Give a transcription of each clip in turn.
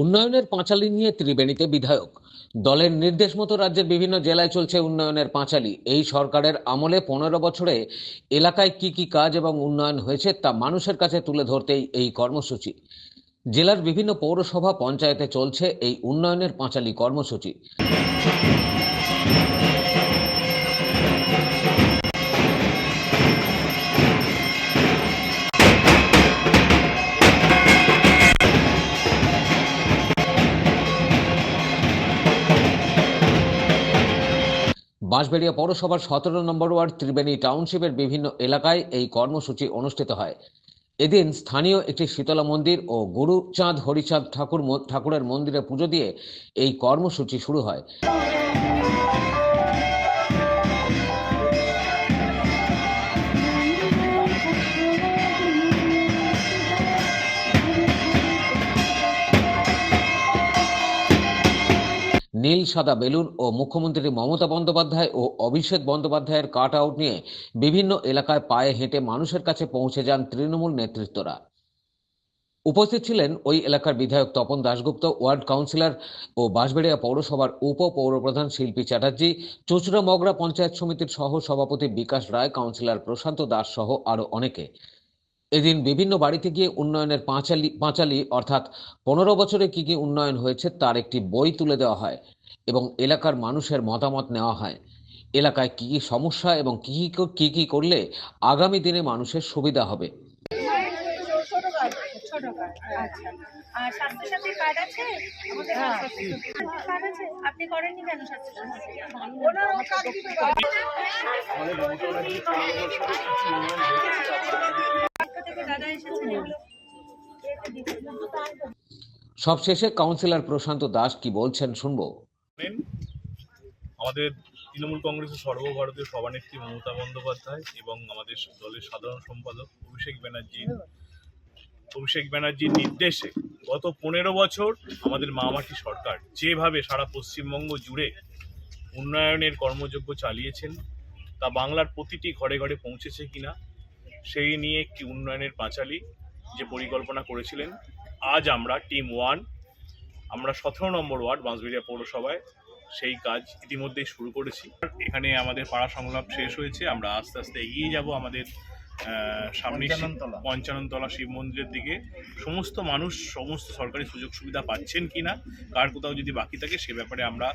উন্নয়নের পাঁচালি নিয়ে ত্রিবেণীতে বিধায়ক। দলের নির্দেশ মতো রাজ্যের বিভিন্ন জেলায় চলছে উন্নয়নের পাঁচালি। এই সরকারের আমলে পনেরো বছরে এলাকায় কি কি কাজ এবং উন্নয়ন হয়েছে তা মানুষের কাছে তুলে ধরতেই এই কর্মসূচি। জেলার বিভিন্ন পৌরসভা পঞ্চায়েতে চলছে এই উন্নয়নের পাঁচালি কর্মসূচি। বাঁশবেড়িয়া পৌরসভার সতেরো নম্বর ওয়ার্ড ত্রিবেণী টাউনশিপের বিভিন্ন এলাকায় এই কর্মসূচি অনুষ্ঠিত হয়। এদিন স্থানীয় একটি শীতলা মন্দির ও গুরুচাঁদ হরিচাঁদ ঠাকুর ঠাকুরের মন্দিরে পুজো দিয়ে এই কর্মসূচি শুরু হয়। নীল, সাদা বেলুন ও মুখ্যমন্ত্রী মমতা বন্দ্যোপাধ্যায় ও অভিষেক বন্দ্যোপাধ্যায়ের কাট আউট নিয়ে বিভিন্ন এলাকায় পায়ে হেঁটে মানুষের কাছে পৌঁছে যান তৃণমূল নেতৃত্বরা। উপস্থিত ছিলেন ওই এলাকার বিধায়ক তপন দাশগুপ্ত, ওয়ার্ড কাউন্সিলর ও বাঁশবেড়িয়া পৌরসভার উপ পৌরপ্রধান শিল্পী চ্যাটার্জি চুচড়া মগরা পঞ্চায়েত সমিতির সহ সভাপতি বিকাশ রায়, কাউন্সিলর প্রশান্ত দাস সহ আরও অনেকে। এদিন বিভিন্ন বাড়িতে গিয়ে উন্নয়নের পাঁচালি পাঁচালি অর্থাৎ পনেরো বছরে কি কি উন্নয়ন হয়েছে তার একটি বই তুলে দেওয়া হয় এবং এলাকার মানুষের মতামত নেওয়া হয়। এলাকায় কি কি সমস্যা এবং কি কি কি করলে আগামী দিনে মানুষের সুবিধা হবে? আপনি করেননি কেন সবশেষে কাউন্সিলর প্রশান্ত দাস কি বলছেন শুনব? আমাদের তৃণমূল কংগ্রেসের সর্বভারতীয় সভানেত্রী মমতা বন্দ্যোপাধ্যায় এবং আমাদের দলের সাধারণ সম্পাদক অভিষেক ব্যানার্জি। অভিষেক ব্যানার্জির নির্দেশে গত পনেরো বছর আমাদের মামাটি সরকার যেভাবে সারা পশ্চিমবঙ্গ জুড়ে উন্নয়নের কর্মযজ্ঞ চালিয়েছেন, তা বাংলার প্রতিটি ঘরে ঘরে পৌঁছেছে কিনা সেই নিয়ে একটি উন্নয়নের পাঁচালী যে পরিকল্পনা করেছিলেন। আজ আমরা টিম ওয়ান আমরা সতেরো নম্বর ওয়ার্ড বাঁশবেড়িয়া পৌরসভায় সেই কাজ ইতিমধ্যেই শুরু করেছি। এখানে আমাদের পাড়া সংলাপ শেষ হয়েছে আমরা আস্তে আস্তে এগিয়ে যাব আমাদের সামনে পঞ্চাননতলা। পঞ্চাননতলা শিব মন্দিরের দিকে। সমস্ত মানুষ সমস্ত সরকারি সুযোগ সুবিধা পাচ্ছেন কি না কার কোথাও যদি বাকি থাকে সে ব্যাপারে আমরা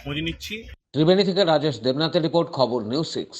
খোঁজ নিচ্ছি। ত্রিবেণী থেকে রাজেশ দেবনাথের রিপোর্ট খবর নিউজ সিক্স।